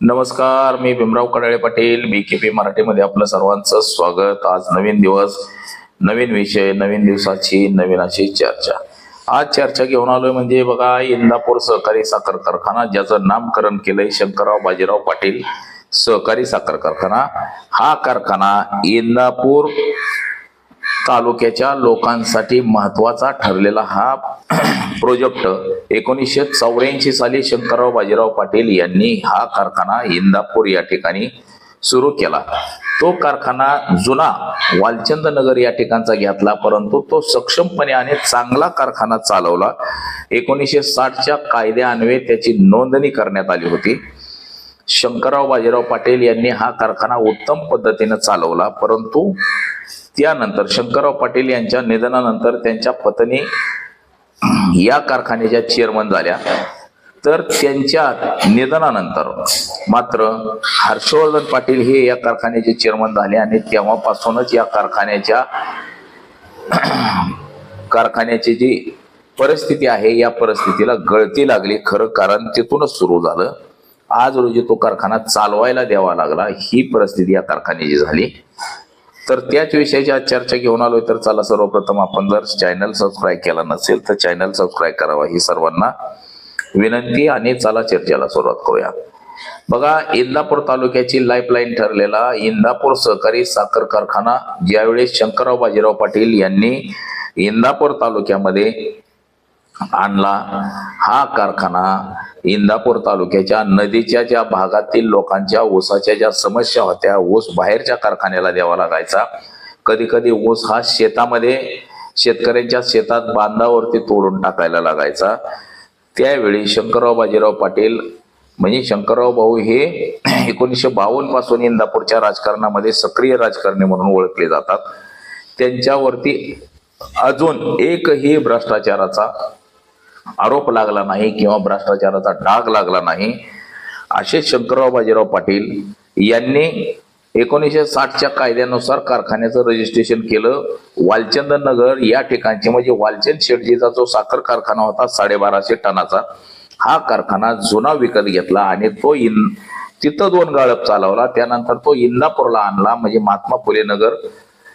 नमस्कार मी Bhimrao Kadale Patil B K P मराठीमध्ये आपलं सर्वांचं स्वागत. आज नवीन दिवस नवीन विषय नवीन दिवसाची नवीन अशी चर्चा. आज चर्चा घेऊन आलोय म्हणजे बघा इंदापूर सहकारी साखर कारखाना ज्याचं नामकरण केलंय शंकरराव बाजीराव पाटील सहकारी साखर कारखाना. हा कारखाना इंदापूर तालुक्याच्या लोकांसाठी महत्त्वाचा ठरलेला हा प्रोजेक्ट एकोणीसशे चौऱ्याऐंशी साली शंकरराव बाजीराव पाटील यांनी हा कारखाना इंदापूर या ठिकाणी सुरू केला. तो कारखाना जुना वालचंद नगर या ठिकाणचा घेतला परंतु तो सक्षमपणे आणि चांगला कारखाना चालवला. एकोणीसशे साठच्या कायद्यान्वये त्याची नोंदणी करण्यात आली होती. शंकरराव बाजीराव पाटील यांनी हा कारखाना उत्तम पद्धतीने चालवला परंतु त्यानंतर शंकरराव पाटील यांच्या निधनानंतर त्यांच्या पत्नी या कारखान्याच्या चेअरमन झाल्या. तर त्यांच्या निधनानंतर मात्र हर्षवर्धन पाटील हे या कारखान्याचे चेअरमन झाले आणि तेव्हापासूनच या कारखान्याच्या कारखान्याची जी परिस्थिती आहे या परिस्थितीला गळती लागली. खरं कारण तिथूनच सुरू झालं. आज रोजी तो कारखाना चालवायला द्यावा लागला. ही परिस्थिती या कारखान्याची झाली. तर त्याच विषयाची आज चर्चा घेऊन आलोय. तर चला सर्वप्रथम आपण जर चॅनल सबस्क्राईब केला नसेल तर चॅनल सबस्क्राईब करावा. ही सर्वांना विनंती आणि चला चर्चेला सुरुवात करूया. बघा इंदापूर तालुक्याची लाईफलाईन ठरलेला इंदापूर सहकारी साखर कारखाना ज्यावेळेस शंकरराव बाजीराव पाटील यांनी इंदापूर तालुक्यामध्ये आणला. हा कारखाना इंदापूर तालुक्याच्या नदीच्या ज्या भागातील लोकांच्या ऊसाच्या ज्या समस्या होत्या ऊस बाहेरच्या कारखान्याला द्यावा लागायचा. कधी कधी ऊस हा शेतामध्ये शेतकऱ्यांच्या शेतात बांधावरती तोडून टाकायला लागायचा. त्यावेळी शंकरराव बाजीराव पाटील म्हणजे शंकरराव भाऊ हे एकोणीसशे बावन्नपासून इंदापूरच्या राजकारणामध्ये सक्रिय राजकारणी म्हणून ओळखले जातात. त्यांच्यावरती अजून एकही भ्रष्टाचाराचा आरोप लागला नाही किंवा भ्रष्टाचाराचा डाग लागला नाही. असे शंकरराव बाजीराव पाटील यांनी एकोणीसशे साठच्या कायद्यानुसार कारखान्याचं रजिस्ट्रेशन केलं. वालचंद नगर या ठिकाणचे म्हणजे वालचंद शेटजीचा जो साखर कारखाना होता साडेबाराशे टनाचा हा कारखाना जुना विकत घेतला आणि तो इन तिथं दोन गाळप चालवला. त्यानंतर तो इंदापूरला आणला. म्हणजे महात्मा फुले नगर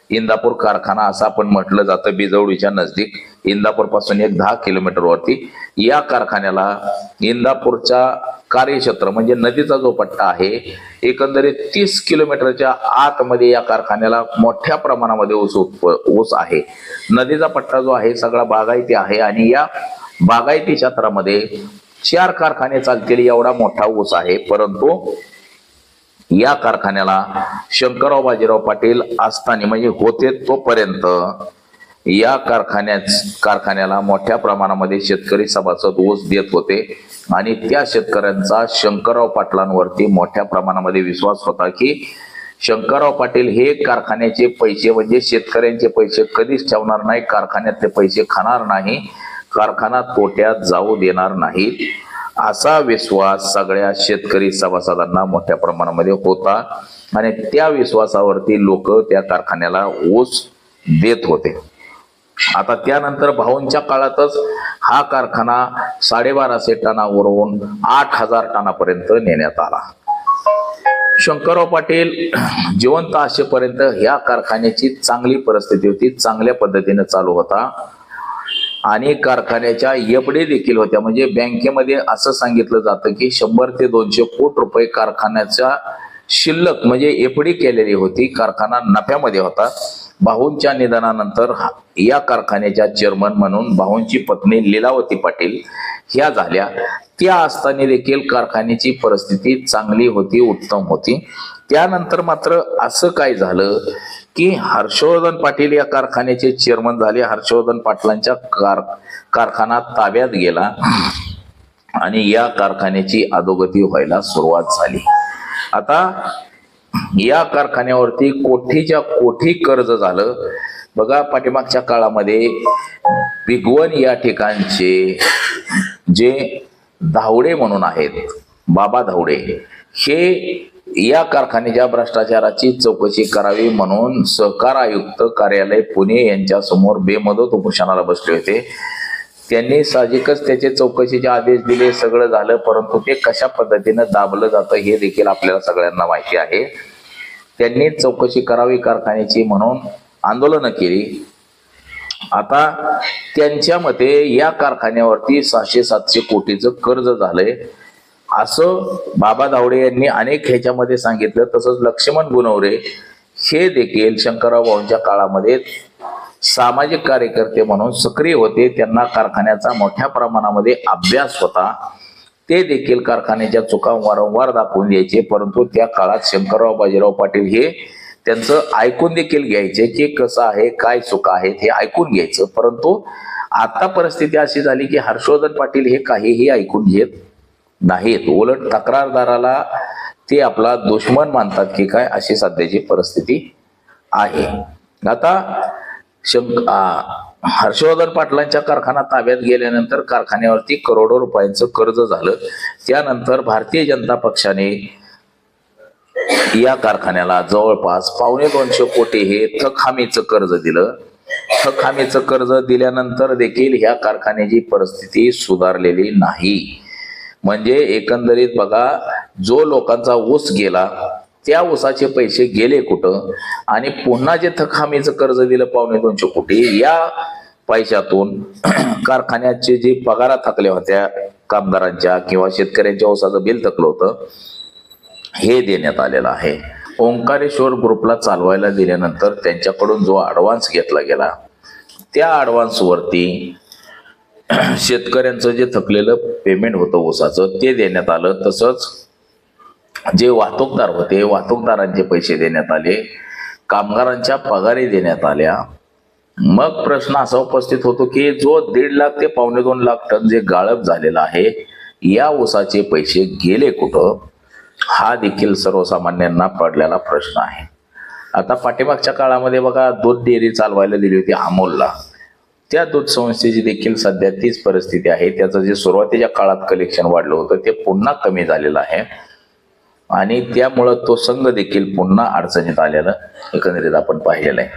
इंदापूर कारखाना असं आपण म्हटलं जातं बिजवडीच्या नजदीक. इंदापूरपासून एक दहा किलोमीटर वरती या कारखान्याला इंदापूरच्या कार्यक्षेत्र म्हणजे नदीचा जो पट्टा आहे एकंदरीत तीस किलोमीटरच्या आतमध्ये या कारखान्याला मोठ्या प्रमाणामध्ये ऊस ऊस आहे. नदीचा पट्टा जो आहे सगळा बागायती आहे आणि या बागायती क्षेत्रामध्ये चार कारखाने चालतील एवढा मोठा ऊस आहे. परंतु या कारखान्याला शंकरराव बाजीराव पाटील असताना म्हणजे होते तोपर्यंत या कारखान्यात कारखान्याला मोठ्या प्रमाणामध्ये शेतकरी सभासद ऊस देत होते आणि त्या शेतकऱ्यांचा शंकरराव पाटलांवरती मोठ्या प्रमाणामध्ये विश्वास होता की शंकरराव पाटील हे कारखान्याचे पैसे म्हणजे शेतकऱ्यांचे पैसे कधीच ठेवणार नाही कारखान्यातले पैसे खाणार नाही कारखाना तोट्यात जाऊ देणार नाहीत असा विश्वास सगळ्या शेतकरी सभासदांना मोठ्या प्रमाणामध्ये होता आणि त्या विश्वासावरती लोक त्या कारखान्याला ऊस देत होते. आता त्यानंतर भाऊंच्या काळातच हा कारखाना साडेबाराशे टनावरून आठ हजार टनापर्यंत नेण्यात आला. शंकरराव पाटील जिवंत असेपर्यंत ह्या कारखान्याची चांगली परिस्थिती होती चांगल्या पद्धतीने चालू होता. आणि कारखान्याच्या एफडी देखील होत्या. म्हणजे बँकेमध्ये असं सांगितलं जातं की शंभर ते दोनशे कोट रुपये कारखान्याच्या शिल्लक म्हणजे एफडी केलेली होती कारखाना नफ्यामध्ये होता. भाऊंच्या निधनानंतर हा- या कारखान्याच्या चेअरमन म्हणून भाऊंची पत्नी लीलावती पाटील ह्या झाल्या. त्या असताना देखील कारखान्याची परिस्थिती चांगली होती उत्तम होती. त्यानंतर मात्र असं काय झालं की हर्षवर्धन पाटील या कारखान्याचे चेअरमन झाले. हर्षवर्धन पाटलांच्या कार कारखाना ताब्यात गेला आणि या कारखान्याची अधोगती व्हायला सुरुवात झाली. आता या कारखान्यावरती कोठीच्या कोठी कर्ज झालं. बघा पाठीमागच्या काळामध्ये भिगवण या ठिकाणचे जे धावडे म्हणून आहेत बाबा धावडे हे या कारखान्याच्या भ्रष्टाचाराची चौकशी करावी म्हणून सहकार आयुक्त कार्यालय पुणे यांच्या समोर बेमदत उपोषणाला बसले होते. त्यांनी साहजिकच त्याचे चौकशीचे आदेश दिले सगळं झालं परंतु ते कशा पद्धतीनं दाबलं जातं हे देखील आपल्याला सगळ्यांना माहिती आहे. त्यांनी चौकशी करावी कारखान्याची म्हणून आंदोलनं केली. आता त्यांच्या मते या कारखान्यावरती सहाशे सातशे कोटीचं कर्ज झालंय. असं बाबा धावडे यांनी अनेक ह्याच्यामध्ये सांगितलं. तसंच लक्ष्मण गुणवरे हे देखील शंकरराव भाऊंच्या काळामध्ये सामाजिक कार्यकर्ते म्हणून सक्रिय होते. त्यांना कारखान्याचा मोठ्या प्रमाणामध्ये अभ्यास होता. ते देखील कारखान्याच्या चुका वारंवार दाखवून द्यायचे परंतु त्या काळात शंकरराव बाजीराव पाटील हे त्यांचं ऐकून देखील घ्यायचे की कसं आहे काय चुका आहेत हे ऐकून घ्यायचं. परंतु आता परिस्थिती अशी झाली की हर्षवर्धन पाटील हे काहीही ऐकून घेत नाहीत. उलट तक्रारदाराला ते आपला दुश्मन मानतात की काय अशी सध्याची परिस्थिती आहे. आता शंक हर्षवर्धन पाटलांच्या कारखाना ताब्यात गेल्यानंतर कारखान्यावरती करोडो रुपयांचं कर्ज झालं. त्यानंतर भारतीय जनता पक्षाने या कारखान्याला जवळपास पावणे दोनशे कोटी हे थक हमीचं कर्ज दिलं. थक हमीचं कर्ज दिल्यानंतर देखील ह्या कारखान्याची परिस्थिती सुधारलेली नाही. म्हणजे एकंदरीत बघा जो लोकांचा ऊस गेला त्या ऊसाचे पैसे गेले कुठं? आणि पुन्हा जे थकहामीचं कर्ज दिलं पावणे दोनशे कोटी या पैशातून कारखान्याचे जे पगारा थकल्या होत्या कामगारांच्या किंवा शेतकऱ्यांच्या ऊसाचं बिल थकलं होतं हे देण्यात आलेलं आहे. ओंकारेश्वर ग्रुपला चालवायला दिल्यानंतर त्यांच्याकडून जो ॲडव्हान्स घेतला गेला त्या ॲडव्हान्सवरती शेतकऱ्यांचं जे थकलेलं पेमेंट होतं ऊसाचं ते देण्यात आलं. तसंच जे वाहतूकदार होते वाहतूकदारांचे पैसे देण्यात आले कामगारांच्या पगारी देण्यात आल्या. मग प्रश्न असा उपस्थित होतो की जो दीड लाख ते पावणे दोन लाख टन जे गाळप झालेलं आहे या ऊसाचे पैसे गेले कुठं? हा देखील सर्वसामान्यांना पडलेला प्रश्न आहे. आता पाठीमागच्या काळामध्ये बघा दूध डेअरी चालवायला दिली होती अमोलला. त्या दूध संस्थेची देखील सध्या तीच परिस्थिती आहे. त्याचं जे सुरुवातीच्या काळात कलेक्शन वाढलं होतं ते पुन्हा कमी झालेलं आहे. आणि त्यामुळं तो संघ देखील पुन्हा अडचणीत आलेला एकंदरीत आपण पाहिलेलं आहे.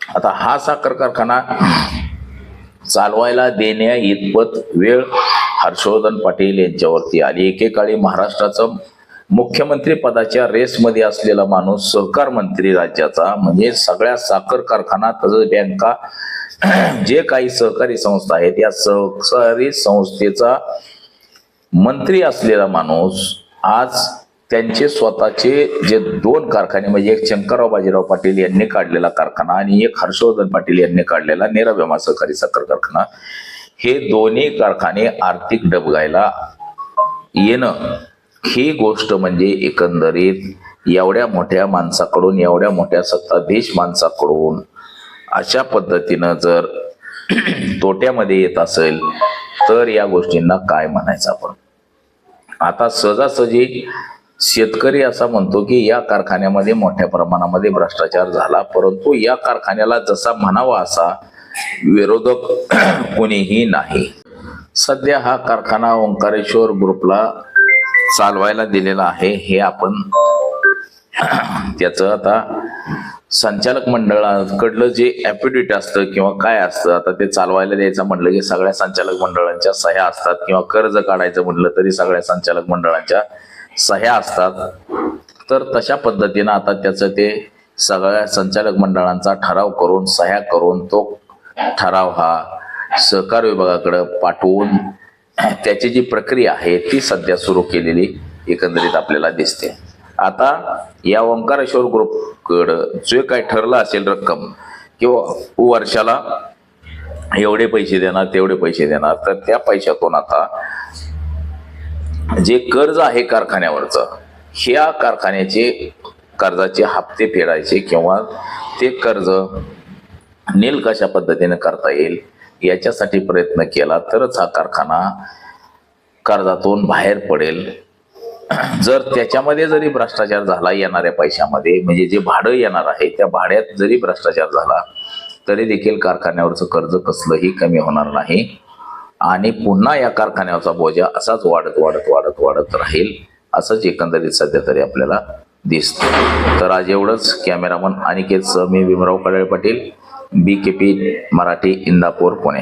आता हा साखर कारखाना चालवायला देण्या इतपत वेळ हर्षवर्धन पाटील यांच्यावरती आली. एकेकाळी महाराष्ट्राचं मुख्यमंत्री पदाच्या रेसमध्ये असलेला माणूस सहकार मंत्री राज्याचा म्हणजे सगळ्या साखर कारखाना तसंच बँका जे काही सहकारी संस्था आहेत या सहकारी संस्थेचा मंत्री असलेला माणूस आज त्यांचे स्वतःचे जे दोन कारखाने म्हणजे एक शंकरराव बाजीराव पाटील यांनी काढलेला कारखाना आणि एक हर्षवर्धन पाटील यांनी काढलेला निराव्यमा सहकारी साखर कारखाना हे दोन्ही कारखाने आर्थिक डबगायला येणं ही गोष्ट म्हणजे एकंदरीत एवढ्या मोठ्या माणसाकडून एवढ्या मोठ्या सत्ताधीश माणसाकडून अशा पद्धतीनं जर तोट्यामध्ये येत असेल तर या गोष्टींना काय म्हणायचं आपण? आता सहजासहजी शेतकरी असा म्हणतो की या कारखान्यामध्ये मोठ्या प्रमाणामध्ये भ्रष्टाचार झाला परंतु या कारखान्याला जसा म्हणावा असा विरोधक कोणीही नाही. सध्या हा कारखाना ओंकारेश्वर ग्रुपला चालवायला दिलेला आहे. हे आपण त्याचं आता संचालक मंडळाकडलं जे ॲफिडेविट असतं किंवा काय असतं आता ते चालवायला द्यायचं म्हणलं की सगळ्या संचालक मंडळांच्या सह्या असतात किंवा कर्ज काढायचं म्हटलं तरी सगळ्या संचालक मंडळांच्या सह्या असतात. तर तशा पद्धतीनं आता त्याचं ते सगळ्या संचालक मंडळांचा ठराव करून सह्या करून तो ठराव हा सहकार विभागाकडं पाठवून त्याची जी प्रक्रिया आहे ती सध्या सुरू केलेली एकंदरीत आपल्याला दिसते. आता या ओंकारेश्वर ग्रुपकडं जे काही ठरलं असेल रक्कम किंवा वर्षाला एवढे पैसे देणार तेवढे पैसे देणार तर त्या पैशातून आता जे कर्ज आहे कारखान्यावरचं ह्या कारखान्याचे कर्जाचे हप्ते फेडायचे किंवा ते कर्ज नील कशा पद्धतीने करता येईल याच्यासाठी प्रयत्न केला तरच हा कारखाना कर्जातून बाहेर पडेल. जर त्याच्यामध्ये जरी भ्रष्टाचार झाला येणाऱ्या पैशामध्ये म्हणजे जे भाडं येणार आहे त्या भाड्यात जरी भ्रष्टाचार झाला तरी देखील कारखान्यावरचं कर्ज कसलंही कमी होणार नाही. आणि पुन्हा या कारखान्याचा बोजा असाच वाढत वाढत वाढत वाढत राहील असंच एकंदरीत सध्या तरी आपल्याला दिसतं तर आज एवढंच. कॅमेरामन अनिकेत सह मी Bhimrao Kadale Patil B K P Marathi Indapur Pune.